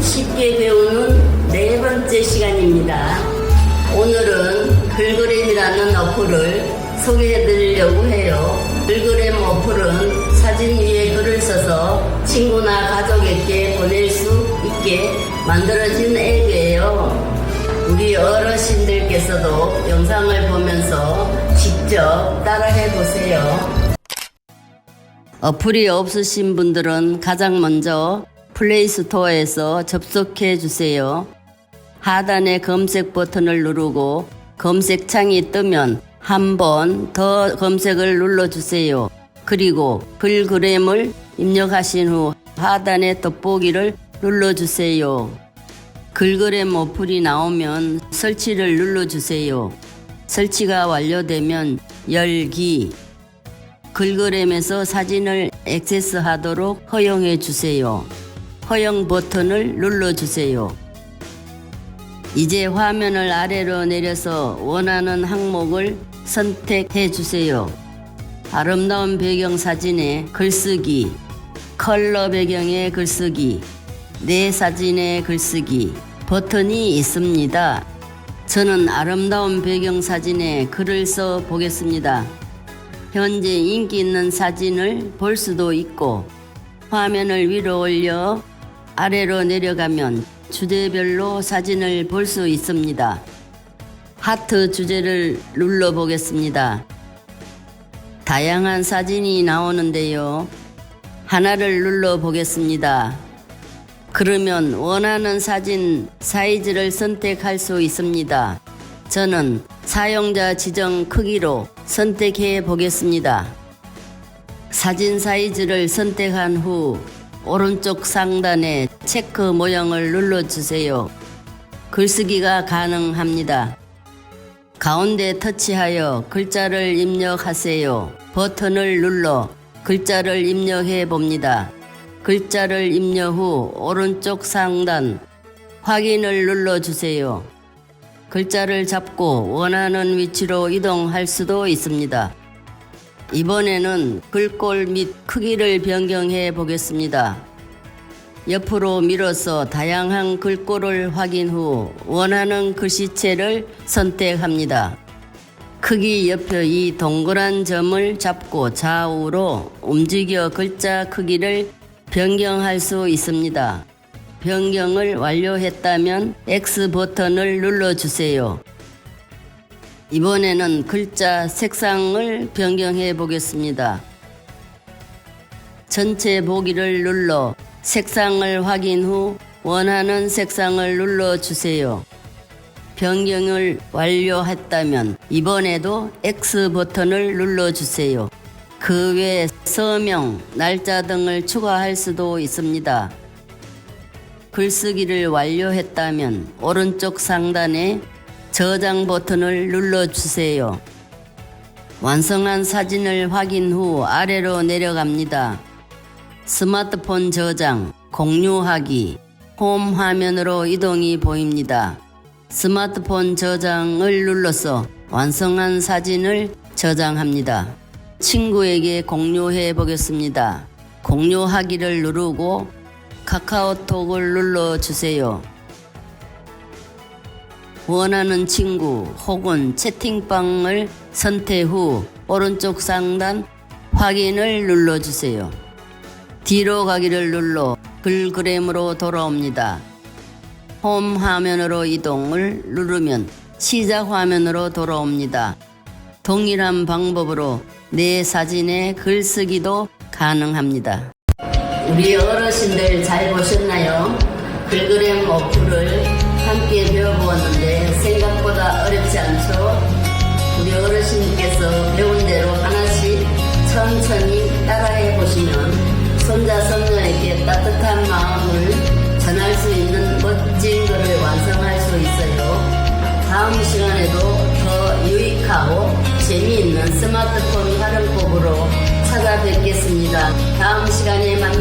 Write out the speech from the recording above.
쉽게 배우는 네 번째 시간입니다. 오늘은 글그램이라는 어플을 소개해 드리려고 해요. 글그램 어플은 사진 위에 글을 써서 친구나 가족에게 보낼 수 있게 만들어진 앱이에요. 우리 어르신들께서도 영상을 보면서 직접 따라해 보세요. 어플이 없으신 분들은 가장 먼저 플레이스토어에서 접속해 주세요. 하단의 검색 버튼을 누르고 검색창이 뜨면 한 번 더 검색을 눌러주세요. 그리고 글그램을 입력하신 후 하단의 돋보기를 눌러주세요. 글그램 어플이 나오면 설치를 눌러주세요. 설치가 완료되면 열기, 글그램에서 사진을 액세스하도록 허용해 주세요. 허용 버튼을 눌러주세요. 이제 화면을 아래로 내려서 원하는 항목을 선택해 주세요. 아름다운 배경 사진에 글쓰기, 컬러 배경에 글쓰기, 내 사진에 글쓰기 버튼이 있습니다. 저는 아름다운 배경 사진에 글을 써 보겠습니다. 현재 인기 있는 사진을 볼 수도 있고 화면을 위로 올려 아래로 내려가면 주제별로 사진을 볼 수 있습니다. 하트 주제를 눌러 보겠습니다. 다양한 사진이 나오는데요. 하나를 눌러 보겠습니다. 그러면 원하는 사진 사이즈를 선택할 수 있습니다. 저는 사용자 지정 크기로 선택해 보겠습니다. 사진 사이즈를 선택한 후 오른쪽 상단에 체크 모양을 눌러주세요. 글쓰기가 가능합니다. 가운데 터치하여 글자를 입력하세요. 버튼을 눌러 글자를 입력해 봅니다. 글자를 입력 후 오른쪽 상단 확인을 눌러주세요. 글자를 잡고 원하는 위치로 이동할 수도 있습니다. 이번에는 글꼴 및 크기를 변경해 보겠습니다. 옆으로 밀어서 다양한 글꼴을 확인 후 원하는 글씨체를 선택합니다. 크기 옆에 이 동그란 점을 잡고 좌우로 움직여 글자 크기를 변경할 수 있습니다. 변경을 완료했다면 X 버튼을 눌러주세요. 이번에는 글자 색상을 변경해 보겠습니다. 전체 보기를 눌러 색상을 확인 후 원하는 색상을 눌러 주세요. 변경을 완료했다면 이번에도 X 버튼을 눌러 주세요. 그 외 서명, 날짜 등을 추가할 수도 있습니다. 글쓰기를 완료했다면 오른쪽 상단에 저장 버튼을 눌러주세요. 완성한 사진을 확인 후 아래로 내려갑니다. 스마트폰 저장, 공유하기, 홈 화면으로 이동이 보입니다. 스마트폰 저장을 눌러서 완성한 사진을 저장합니다. 친구에게 공유해 보겠습니다. 공유하기를 누르고 카카오톡을 눌러주세요. 원하는 친구 혹은 채팅방을 선택 후 오른쪽 상단 확인을 눌러주세요. 뒤로 가기를 눌러 글그램으로 돌아옵니다. 홈 화면으로 이동을 누르면 시작 화면으로 돌아옵니다. 동일한 방법으로 내 사진에 글쓰기도 가능합니다. 우리 어르신들 잘 보셨나요? 글그램 어플을 함께 배워보았는데 생각보다 어렵지 않죠? 우리 어르신께서 배운 대로 하나씩 천천히 따라해 보시면 손자 손녀에게 따뜻한 마음을 전할 수 있는 멋진 것을 완성할 수 있어요. 다음 시간에도 더 유익하고 재미있는 스마트폰 활용법으로 찾아뵙겠습니다. 다음 시간에 만나요.